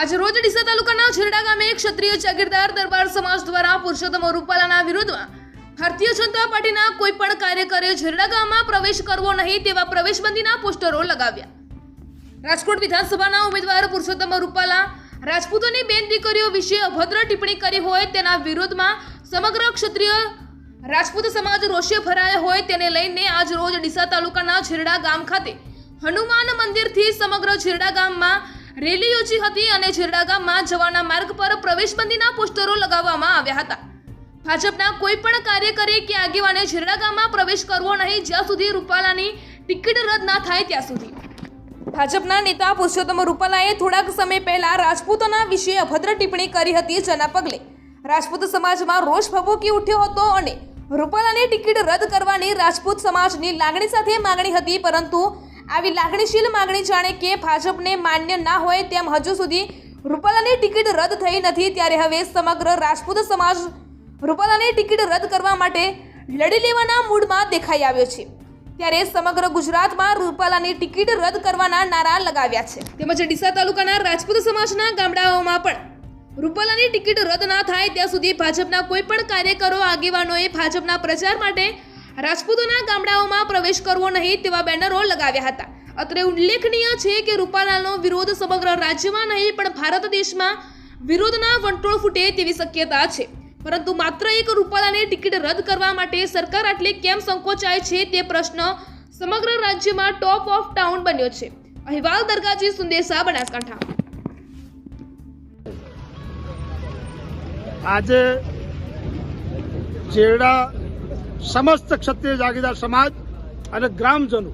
આજે રોજ ડીસા તાલુકાના છેરડા ગામે ક્ષત્રિય જાગીરદાર દરબાર સમાજ દ્વારા પુરુષોત્તમ રૂપાલાના વિરોધમાં ભારતીય જનતા પાર્ટીના કોઈ પણ કાર્યકરે છેરડા ગામમાં પ્રવેશ કરવો નહીં તેવા પ્રવેશબંધીના પોસ્ટરો લગાવ્યા. રાજકોટ વિધાનસભાના ઉમેદવાર પુરુષોત્તમ રૂપાલા રાજપૂતોની બેન દીકરીઓ વિશે અભદ્ર ટિપ્પણી કરી હોય તેના વિરોધમાં સમગ્ર ક્ષત્રિય રાજપૂત સમાજ રોષે ભરાયો હોય તેને લઈને આજ રોજ ડીસા તાલુકાના છેરડા ગામ ખાતે હનુમાન મંદિરથી સમગ્ર છેરડા ગામમાં રેલી યોજી હતી અને છેરડા ગામમાં જવાના માર્ગ પર પ્રવેશબંધીના પોસ્ટરો લગાવવામાં આવ્યા હતા. ભાજપના કોઈ પણ કાર્યકરે કે આગેવાને છેરડા ગામમાં પ્રવેશ કરવો નહીં, જ્યાં સુધી રૂપાલાની ટિકિટ રદ ના થાય ત્યાં સુધી. ભાજપના નેતા પુરુષોત્તમ રૂપાલાએ થોડાક સમય પહેલા રાજપૂતોના વિશે અભદ્ર ટિપ્પણી કરી હતી જેના પગલે રાજપૂત સમાજમાં રોષ ભભૂકી ઉઠ્યો હતો અને રૂપાલાની ટિકિટ રદ કરવાની રાજપૂત સમાજની લાગણી સાથે માંગણી હતી, પરંતુ આવી લાગણીશીલ માગણી જાણે કે ભાજપને માન્ય ના હોય તેમ હજુ સુધી રૂપાલાની ટિકિટ રદ થઈ નથી. ત્યારે હવે સમગ્ર રાજપૂત સમાજ રૂપાલાની ટિકિટ રદ કરવા માટે લડી લેવાના મૂડમાં દેખાઈ આવ્યો છે. ત્યારે સમગ્ર ગુજરાતમાં રૂપાલાની ટિકિટ રદ કરવાના નારા લગાવ્યા છે. તેમજ ડીસા તાલુકાના રાજપૂત સમાજના ગામડાઓમાં પણ રૂપાલાની ટિકિટ રદ ના થાય ત્યાં સુધી ભાજપના કોઈ પણ કાર્યકરો, આગેવાનોએ ભાજપના પ્રચાર માટે રાજપૂતોના ગામડાઓમાં પ્રવેશ કરવો નહીં તેવા બેનરો લગાવ્યા હતા. અત્રે ઉલ્લેખનીય છે કે રૂપાલાનો વિરોધ સમગ્ર રાજ્યમાં નહીં, પણ ભારત દેશમાં વિરોધના વંટોળ ફૂટે તેવી શક્યતા છે. પરંતુ માત્ર એક રૂપાલાની ટિકિટ રદ કરવા માટે સરકાર આટલી કેમ સંકોચાય છે તે પ્રશ્ન સમગ્ર રાજ્યમાં ટોપ ઓફ ટાઉન બન્યો છે. અહેવાલ દરગાજી સુંદેસા, બનાસકાંઠા. આજે ચેરડા સમસ્ત ક્ષત્રિય જાગીરદાર સમાજ અને ગ્રામજનો.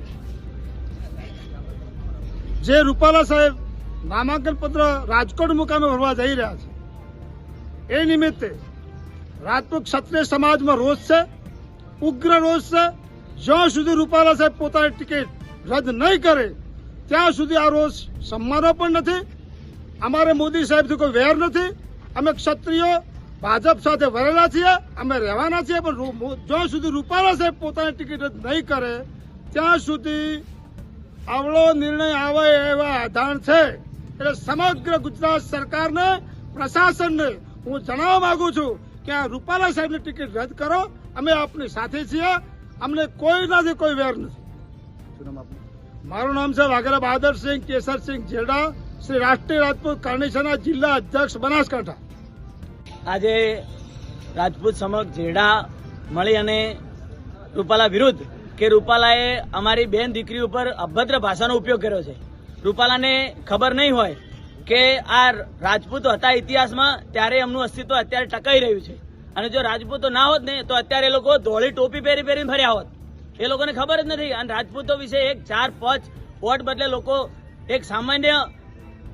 જે રૂપાલા સાહેબ નામાંકન પત્ર રાજકોટ મુકામે ભરવા જઈ રહ્યા છે, એ નિમિત્તે રાજપૂત ક્ષત્રિય સમાજમાં રોષ છે, ઉગ્ર રોષ છે. જ્યાં સુધી રૂપાલા સાહેબ પોતાની ટિકિટ રદ નહીં કરે, ત્યાં સુધી આ રોષ સંમાનો પણ નથી. અમારે મોદી સાહેબથી કોઈ વેર નથી. અમે ક્ષત્રિયો ભાજપ સાથે વરેલા છીએ અમે રહેવાના છીએ પણ જ્યાં સુધી રૂપાલા સાહેબ પોતાની ટિકિટ રદ નહીં કરે ત્યાં સુધી આવડો નિર્ણય આવે એવા આધાર છે. એટલે સમગ્ર ગુજરાત સરકારને પ્રશાસનને હું જણાવવા માંગુ છું કે આ રૂપાલા સાહેબની ટિકિટ રદ કરો. અમે આપની સાથે છીએ. અમને કોઈનાથી કોઈ વેર નથી. શું નામ આપનું? મારું નામ છે વાઘેલા બહાદરસિંહ કેસરસિંહ જેડા શ્રી રાષ્ટ્રીય રાજપૂત કાર્નિશનના જિલ્લા અધ્યક્ષ બનાસકાંઠા. આજે રાજપૂત સમક્ષ જેડા મળી અને રૂપાલા વિરુદ્ધ કે રૂપાલાએ અમારી બેન દીકરી ઉપર અભદ્ર ભાષાનો ઉપયોગ કર્યો છે. રૂપાલાને ખબર નહીં હોય કે આ રાજપૂતો હતા ઇતિહાસમાં, ત્યારે એમનું અસ્તિત્વ અત્યારે ટકાઈ રહ્યું છે. અને જો રાજપૂતો ના હોત ને, તો અત્યારે એ લોકો ધોળી ટોપી પહેરી પહેરીને ફર્યા હોત. એ લોકોને ખબર જ નથી. અને રાજપૂતો વિશે એક ચાર પાંચ વોટ બદલે લોકો એક સામાન્ય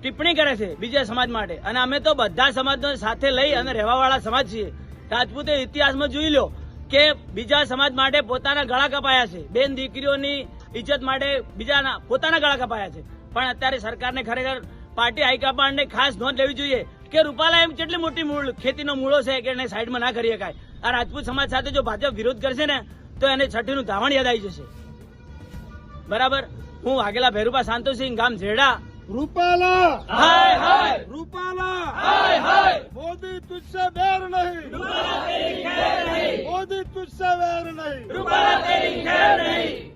ટિપ્પણી કરે છે બીજા સમાજ માટે. અને અમે તો બધા સમાજનો સાથે લઈ અને રહેવાવાળા સમાજ છીએ. રાજપૂતે ઇતિહાસમાં જોઈ લો કે બીજા સમાજ માટે પોતાના ગળા કપાયા છે. બેન દીકરીઓની ઇજ્જત માટે બીજાના પોતાના ગળા કપાયા છે. પણ અત્યારે સરકારને ખરેખર પાર્ટી હાઈકમાન્ડને ખાસ નોંધ લેવી જોઈએ કે રૂપાલા એમ કેટલી મોટી મૂળ ખેતીનો મૂળો છે કે એને સાઈડમાં ના કરી શકાય. આ રાજપૂત સમાજ સાથે જો ભાજપ વિરોધ કરશે ને, તો એને છઠ્ઠીનું ધાવણ યાદ આવી જશે. બરાબર? હું વાઘેલા ભેરુપા સાંતોસિંહ, ગામ ઝેડા રૂપાલા હાય હાય રૂપાલા હાય હાય મોદી તુજસે વેર નહીં રૂપાલા તેરી ખેર નહીં મોદી તુજસે વેર નહીં રૂપાલા તેરી ખેર નહીં